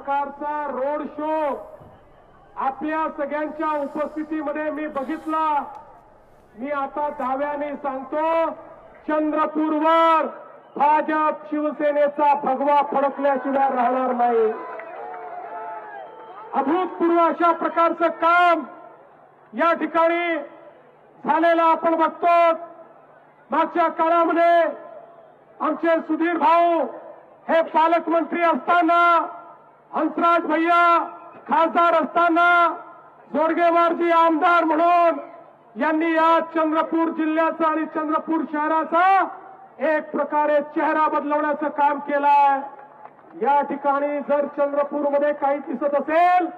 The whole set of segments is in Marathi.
प्रकारचा रोड शो आपल्या सगळ्यांच्या उपस्थितीमध्ये मी बघितला. मी आता दाव्याने सांगतो चंद्रपूरवर भाजप शिवसेनेचा भगवा फडकल्याशिवाय राहणार नाही. अभूतपूर्व अशा प्रकारचं काम या ठिकाणी झालेलं आपण बघतो. मागच्या काळामध्ये आमचे सुधीर भाऊ हे पालकमंत्री असताना हंसराज भैया खासदार असताना जोडगेवारजी आमदार म्हणून यांनी या चंद्रपूर जिल्ह्याचा आणि चंद्रपूर शहराचा एक प्रकारे चेहरा बदलवण्याचं काम केलंय. या ठिकाणी जर चंद्रपूरमध्ये काही दिसत असेल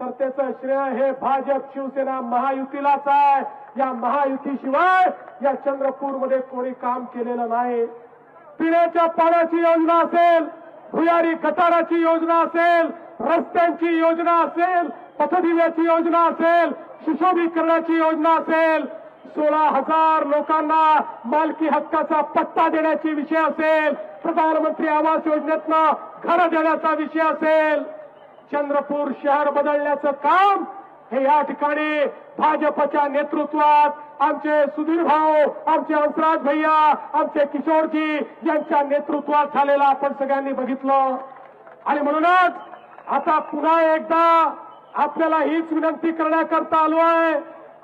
तर त्याचं श्रेय हे भाजप शिवसेना महायुतीलाच आहे. या महायुतीशिवाय या चंद्रपूरमध्ये कोणी काम केलेलं नाही. पिण्याच्या पाण्याची योजना असेल भुयारी गटाराची योजना असेल रस्त्यांची योजना असेल पथदिव्याची योजना असेल सुशोभीकरणाची योजना असेल सोळा हजार लोकांना मालकी हक्काचा पट्टा देण्याची विषय असेल प्रधानमंत्री आवास योजनेतनं घर देण्याचा विषय असेल चंद्रपूर शहर बदलण्याचं काम हे या ठिकाणी भाजपच्या नेतृत्वात आमचे सुधीर भाऊ आमचे हंसराज भैया आमचे किशोरजी यांच्या नेतृत्वात झालेलं आपण सगळ्यांनी बघितलं. आणि म्हणूनच आता पुन्हा एकदा आपल्याला हीच विनंती करण्याकरता आलो आहे.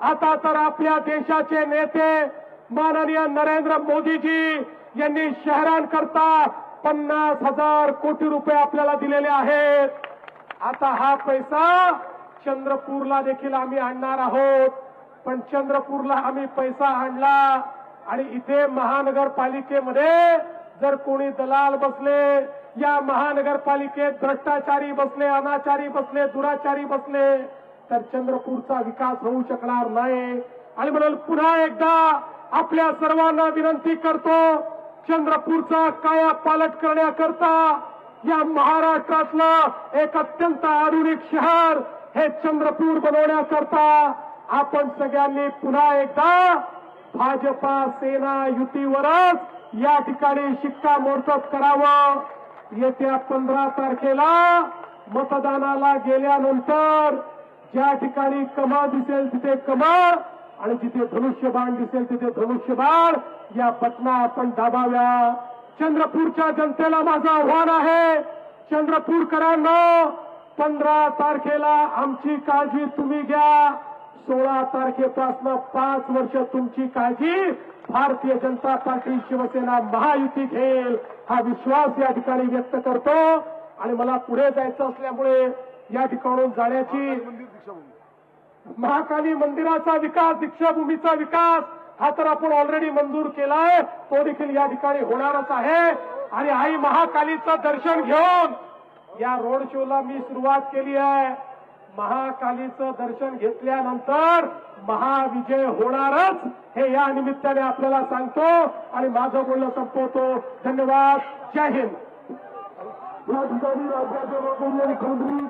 आता तर आपल्या देशाचे नेते माननीय नरेंद्र मोदीजी यांनी शहरांकरता पन्नास हजार कोटी रुपये आपल्याला दिलेले आहेत. आता हा पैसा चंद्रपूरला देखील आम्ही आणणार आहोत. पण चंद्रपूरला आम्ही पैसा आणला आणि इथे महानगरपालिकेमध्ये जर कोणी दलाल बसले या महानगरपालिकेत भ्रष्टाचारी बसले अनाचारी बसले दुराचारी बसले तर चंद्रपूरचा विकास होऊ शकणार नाही. आणि म्हणून पुन्हा एकदा आपल्या सर्वांना विनंती करतो चंद्रपूरचा काया पालट करण्याकरता या महाराष्ट्रातलं एक अत्यंत आधुनिक शहर हे चंद्रपूर बनवण्याकरता आपण सगळ्यांनी पुन्हा एकदा भाजपा सेना युतीवरच या ठिकाणी शिक्कामोर्तब करावं. येत्या पंधरा तारखेला मतदानाला गेल्यानंतर ज्या ठिकाणी कमळ दिसेल तिथे कमळ आणि जिथे धनुष्यबाण दिसेल तिथे धनुष्यबाण या बटना आपण दाबाव्या. चंद्रपूरच्या जनतेला माझं आव्हान आहे. चंद्रपूरकरांना पंधरा तारखेला आमची काळजी तुम्ही घ्या. सोळा तारखेपासून पाच वर्ष तुमची काळजी भारतीय जनता पार्टी शिवसेना महायुती घेईल. हा विश्वास या ठिकाणी व्यक्त करतो. आणि मला पुढे जायचं असल्यामुळे या ठिकाणून जाण्याची महाकाली मंदिराचा विकास दीक्षाभूमीचा विकास हा तर आपण ऑलरेडी मंजूर केलाय. तो देखील या ठिकाणी होणारच आहे. आणि आई महाकालीचं दर्शन घेऊन या रोड शोला मी सुरुवात केली आहे. महाकालीचं दर्शन घेतल्यानंतर महाविजय होणारच हे या निमित्ताने आपल्याला सांगतो आणि माझं बोलणं संपवतो. धन्यवाद. जय हिंद. या ठिकाणी राज्याचे मुख्यमंत्री